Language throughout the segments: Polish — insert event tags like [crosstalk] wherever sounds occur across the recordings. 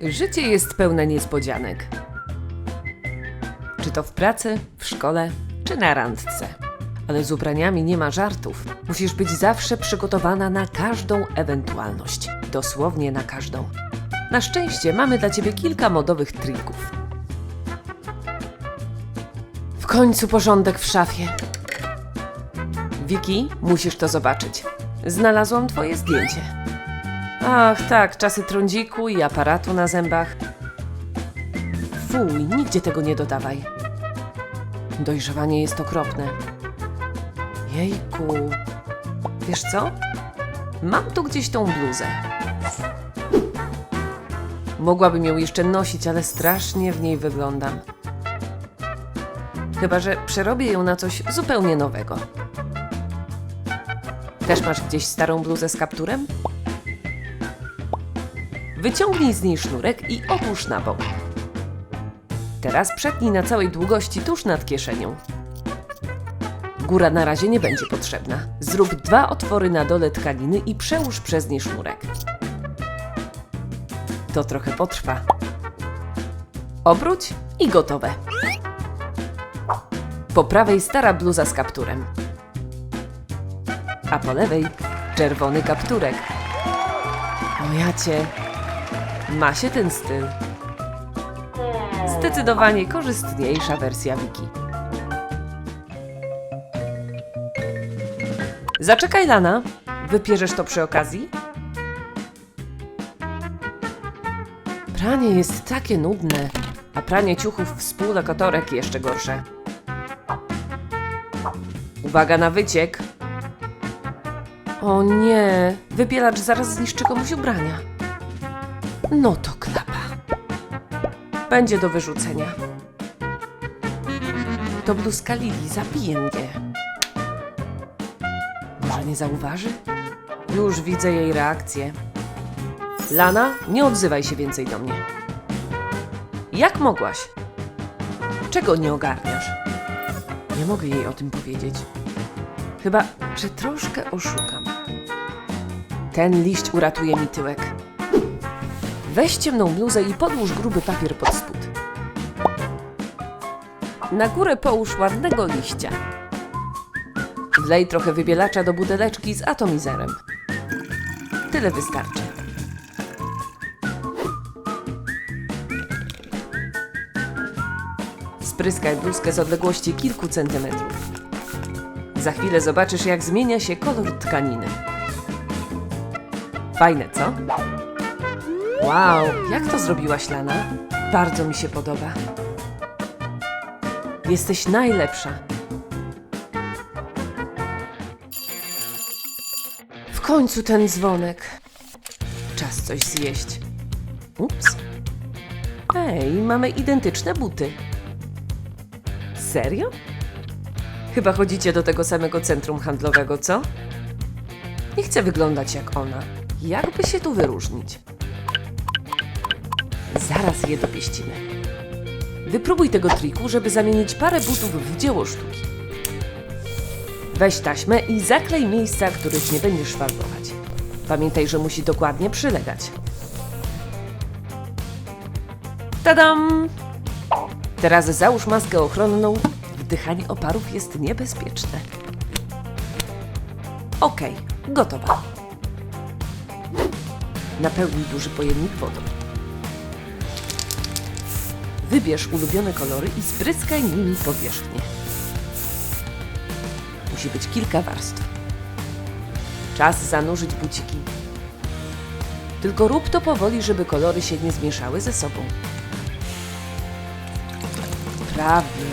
Życie jest pełne niespodzianek. Czy to w pracy, w szkole, czy na randce. Ale z ubraniami nie ma żartów. Musisz być zawsze przygotowana na każdą ewentualność. Dosłownie na każdą. Na szczęście mamy dla Ciebie kilka modowych trików. W końcu porządek w szafie. Wiki, musisz to zobaczyć. Znalazłam Twoje zdjęcie. Ach, tak, czasy trądziku i aparatu na zębach. Fuj, nigdzie tego nie dodawaj. Dojrzewanie jest okropne. Jejku. Wiesz co? Mam tu gdzieś tą bluzę. Mogłabym ją jeszcze nosić, ale strasznie w niej wyglądam. Chyba, że przerobię ją na coś zupełnie nowego. Też masz gdzieś starą bluzę z kapturem? Wyciągnij z niej sznurek i otwórz na bok. Teraz przetnij na całej długości tuż nad kieszenią. Góra na razie nie będzie potrzebna. Zrób dwa otwory na dole tkaniny i przełóż przez nie sznurek. To trochę potrwa. Obróć i gotowe. Po prawej stara bluza z kapturem. A po lewej czerwony kapturek. O ja cię. Ma się ten styl. Zdecydowanie korzystniejsza wersja wiki. Zaczekaj, Lana. Wypierzesz to przy okazji? Pranie jest takie nudne, a pranie ciuchów współlokatorek jeszcze gorsze. Uwaga na wyciek. O nie, wypielacz zaraz zniszczy komuś ubrania. No to klapa. Będzie do wyrzucenia. To bluzka Lili, zabiję mnie. Może nie zauważy? Już widzę jej reakcję. Lana, nie odzywaj się więcej do mnie. Jak mogłaś? Czego nie ogarniasz? Nie mogę jej o tym powiedzieć. Chyba, że troszkę oszukam. Ten liść uratuje mi tyłek. Weź ciemną bluzę i podłóż gruby papier pod spód. Na górę połóż ładnego liścia. Wlej trochę wybielacza do buteleczki z atomizerem. Tyle wystarczy. Spryskaj bluzkę z odległości kilku centymetrów. Za chwilę zobaczysz, jak zmienia się kolor tkaniny. Fajne, co? Wow, jak to zrobiłaś, Lana? Bardzo mi się podoba. Jesteś najlepsza. W końcu ten dzwonek. Czas coś zjeść. Ups. Ej, mamy identyczne buty. Serio? Chyba chodzicie do tego samego centrum handlowego, co? Nie chcę wyglądać jak ona. Jakby się tu wyróżnić? Zaraz je dopieścimy. Wypróbuj tego triku, żeby zamienić parę butów w dzieło sztuki. Weź taśmę i zaklej miejsca, których nie będziesz farbować. Pamiętaj, że musi dokładnie przylegać. Tadam! Teraz załóż maskę ochronną. Wdychanie oparów jest niebezpieczne. Okej, gotowa. Napełnij duży pojemnik wodą. Wybierz ulubione kolory i spryskaj nimi powierzchnię. Musi być kilka warstw. Czas zanurzyć buciki. Tylko rób to powoli, żeby kolory się nie zmieszały ze sobą. Prawie.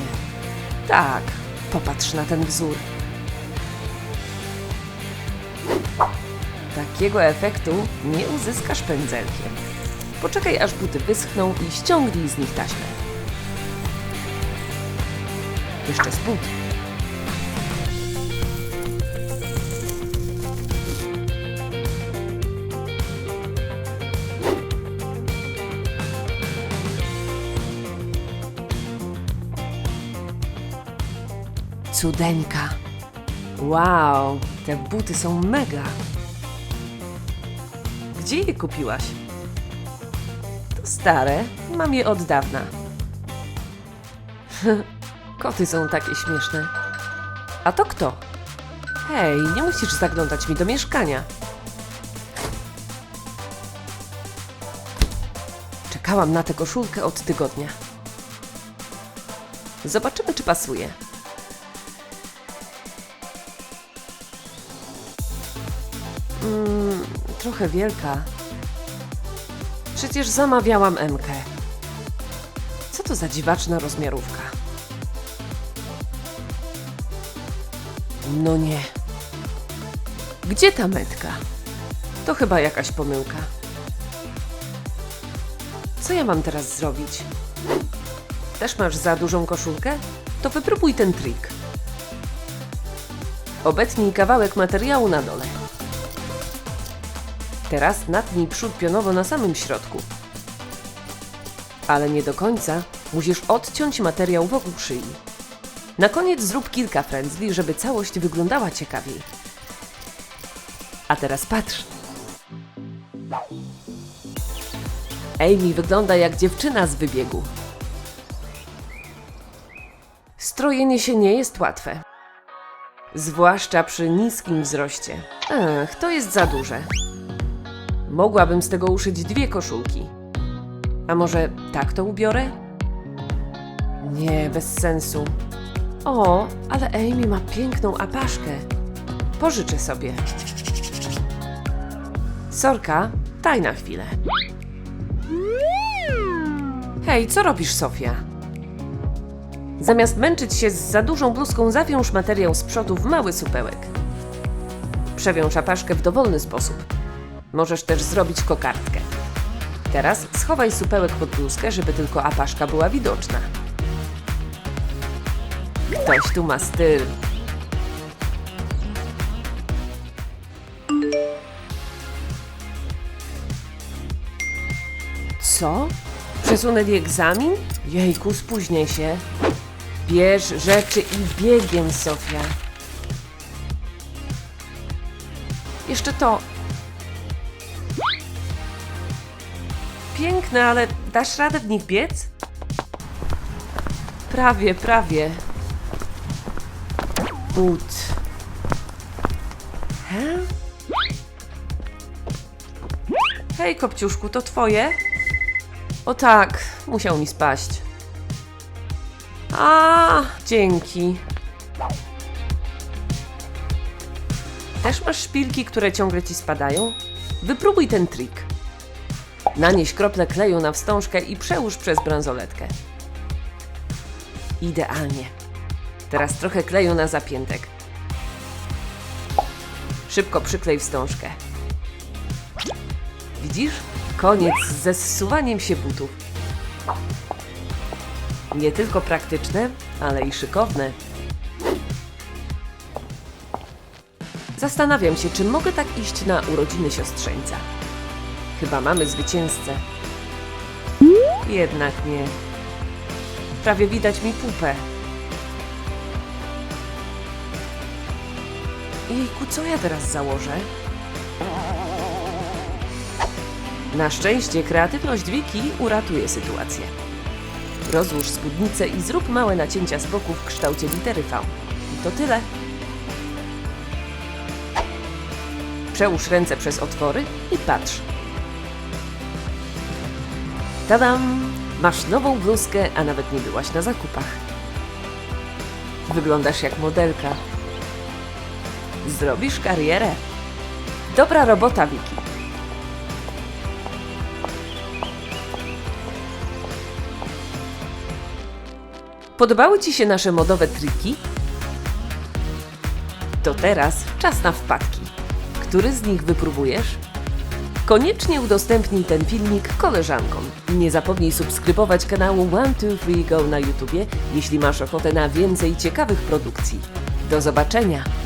Tak, popatrz na ten wzór. Takiego efektu nie uzyskasz pędzelkiem. Poczekaj, aż buty wyschną i ściągnij z nich taśmę. Jeszcze z but. Cudeńka. Wow, te buty są mega. Gdzie je kupiłaś? Stare, mam je od dawna. [laughs] Koty są takie śmieszne. A to kto? Hej, nie musisz zaglądać mi do mieszkania. Czekałam na tę koszulkę od tygodnia. Zobaczymy, czy pasuje. Mm, trochę wielka. Przecież zamawiałam MK. Co to za dziwaczna rozmiarówka? No nie. Gdzie ta metka? To chyba jakaś pomyłka. Co ja mam teraz zrobić? Też masz za dużą koszulkę? To wypróbuj ten trik. Obetnij kawałek materiału na dole. Teraz natnij przód pionowo na samym środku. Ale nie do końca. Musisz odciąć materiał wokół szyi. Na koniec zrób kilka frędzli, żeby całość wyglądała ciekawiej. A teraz patrz. Amy wygląda jak dziewczyna z wybiegu. Strojenie się nie jest łatwe. Zwłaszcza przy niskim wzroście. Ech, to jest za duże. Mogłabym z tego uszyć dwie koszulki. A może tak to ubiorę? Nie, bez sensu. O, ale Amy ma piękną apaszkę. Pożyczę sobie. Sorka, daj na chwilę. Hej, co robisz, Sofia? Zamiast męczyć się z za dużą bluzką, zawiąż materiał z przodu w mały supełek. Przewiąż apaszkę w dowolny sposób. Możesz też zrobić kokardkę. Teraz schowaj supełek pod bluzkę, żeby tylko apaszka była widoczna. Ktoś tu ma styl. Co? Przesunęli egzamin? Jejku, spóźnię się. Bierz rzeczy i biegiem, Sofia. Jeszcze to. Piękne, ale dasz radę w nich biec? Prawie, prawie. But. He? Hej, kopciuszku, to twoje? O tak, musiał mi spaść. A, dzięki. Też masz szpilki, które ciągle ci spadają? Wypróbuj ten trik. Nanieś krople kleju na wstążkę i przełóż przez bransoletkę. Idealnie. Teraz trochę kleju na zapiętek. Szybko przyklej wstążkę. Widzisz? Koniec ze zsuwaniem się butów. Nie tylko praktyczne, ale i szykowne. Zastanawiam się, czy mogę tak iść na urodziny siostrzeńca. Chyba mamy zwycięzcę. Jednak nie. Prawie widać mi pupę. Jejku, co ja teraz założę? Na szczęście kreatywność Wiki uratuje sytuację. Rozłóż spódnicę i zrób małe nacięcia z boku w kształcie litery V. I to tyle. Przełóż ręce przez otwory i patrz. Tadam! Masz nową bluzkę, a nawet nie byłaś na zakupach. Wyglądasz jak modelka. Zrobisz karierę. Dobra robota, Wiki. Podobały Ci się nasze modowe triki? To teraz czas na wpadki. Który z nich wypróbujesz? Koniecznie udostępnij ten filmik koleżankom. Nie zapomnij subskrybować kanału 123 Go na YouTubie, jeśli masz ochotę na więcej ciekawych produkcji. Do zobaczenia!